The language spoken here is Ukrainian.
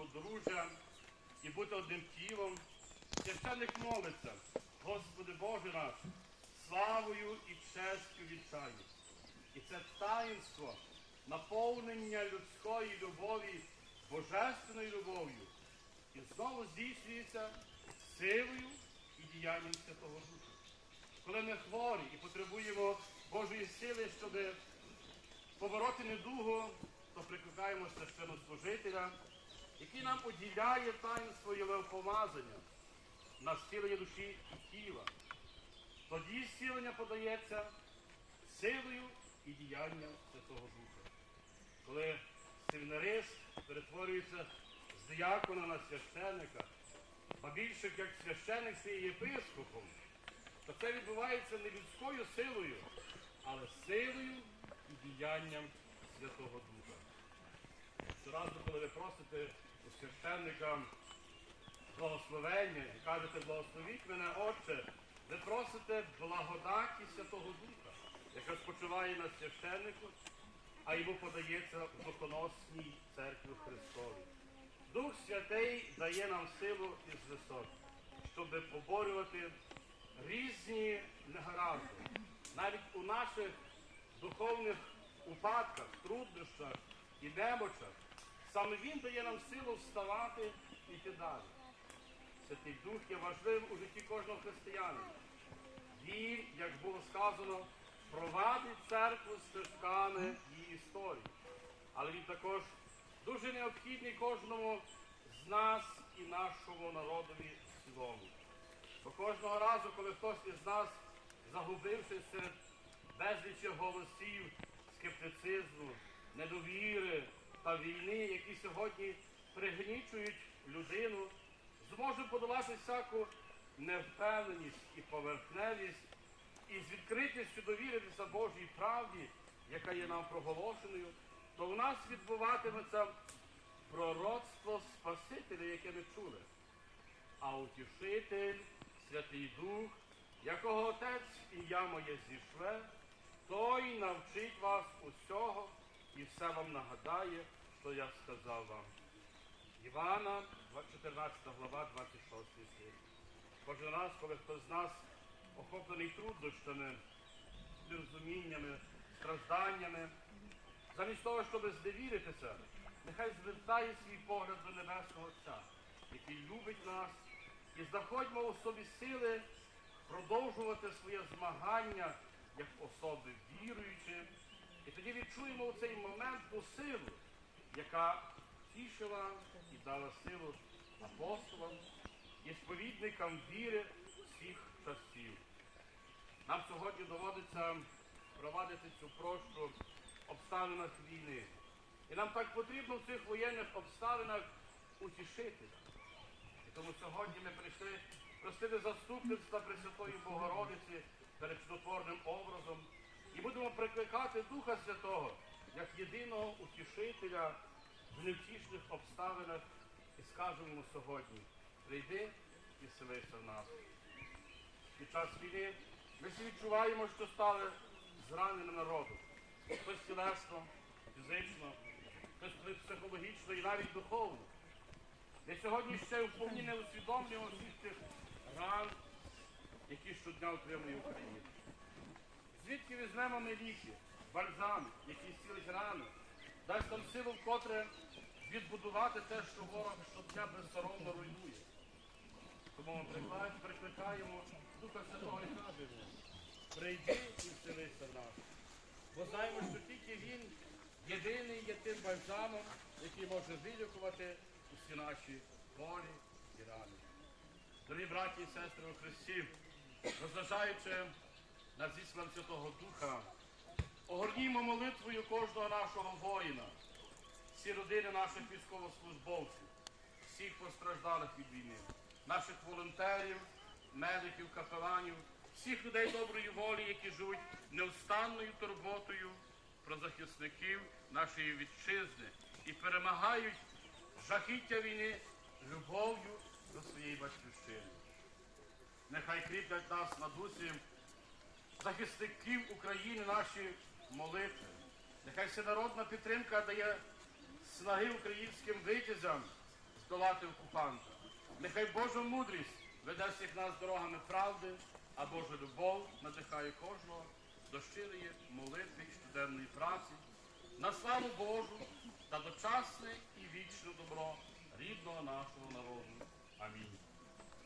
подружжя і бути одним тілом. Священник молиться, Господи Боже наш, славою і честю вітаю. І це таїнство наповнення людської любові божественною любов'ю. І знову здійснюється силою і діянням Святого Духа. Коли ми хворі і потребуємо Божої сили, щоб побороти недугу, то прикликаємо священнослужителя, який нам уділяє таїнство Єлеопомазання на зцілення душі і тіла. Тоді зцілення подається силою і діянням Святого Духа. Коли семінарист перетворюється з диякона на священника, а більше як священик стає єпископом, то це відбувається не людською силою, але силою і діянням Святого Духа. Щоразу, коли ви просите у священника благословення і кажете, благословіть мене, Отче, ви просите благодаті Святого Духа, яка спочиває на священнику, а йому подається в духоносній церкві Христовій. Дух Святий дає нам силу із висот, щоб поборювати різні негаразди. Навіть у наших духовних упадках, труднощах і немочах, саме Він дає нам силу вставати і йти далі. Святий Дух є важливим у житті кожного християнина. Він, як було сказано, провадить церкву стежками її історії. Але він також дуже необхідний кожному з нас і нашому народові в цілому. Бо кожного разу, коли хтось із нас, загубившись серед безлічі голосів, скептицизму, недовіри та війни, які сьогодні пригнічують людину, зможе подолати всяку невпевненість і поверхневість, і з відкритістю довіритися Божій правді, яка є нам проголошеною, то в нас відбуватиметься пророцтво Спасителя, яке ми чули. А утішитель, Святий Дух, якого Отець ім'я моє зійшле, той навчить вас усього і все вам нагадає, що я сказав вам. Івана, 14 глава, 26 стих. Кожен раз, коли хтось з нас охоплений труднощами, нерозуміннями, стражданнями, замість того, щоб здевіритися, нехай звертає свій погляд до Небесного Отця, який любить нас, і знаходьмо у собі сили продовжувати своє змагання як особи віруючі. І тоді відчуємо цей момент ту силу, яка тішила і дала силу апостолам і сповідникам віри всіх часів. Нам сьогодні доводиться провадити цю прощу в обставинах війни. І нам так потрібно в цих воєнних обставинах утішитися. І тому сьогодні ми прийшли просити заступництва Пресвятої Богородиці перед чудотворним образом і будемо прикликати Духа Святого як єдиного утішителя в невтішних обставинах і скажемо сьогодні, прийди і вселися в нас. Під час війни ми всі відчуваємо, що стали зраненим народом. Хтось тілесно, фізично, хтось психологічно і навіть духовно. Ми сьогодні ще вповні не усвідомлюємо всіх тих ран, які щодня отримує Україна. Звідки візьмемо ми ліки, бальзами, які зцілить рани, дасть нам силу вкотре відбудувати те, що ворог щодня безсоромно руйнує. Тому ми прикликаємо Духа Святого і кажемо, прийди і вселися в нас. Бо знаємо, що тільки Він єдиний є тим бальзамом, який може вилікувати усі наші болі і рани. Дорогі браті і сестри у Христі, розважаючи на зіслан Святого Духа, огорнімо молитвою кожного нашого воїна, всі родини наших військовослужбовців, всіх постраждалих від війни, наших волонтерів, медиків, капеланів, всіх людей доброї волі, які живуть невстанною турботою про захисників нашої вітчизни і перемагають жахіття війни любов'ю до своєї батьківщини. Нехай кріплять нас на дусі захисників України наші молитви. Нехай всенародна підтримка дає снаги українським витязям здолати окупанта. Нехай Божа мудрість веде всіх нас дорогами правди, а Божа любов надихає кожного до щирої молитви і щоденної праці, на славу Божу та дочасне і вічне добро рідного нашого народу. Амінь.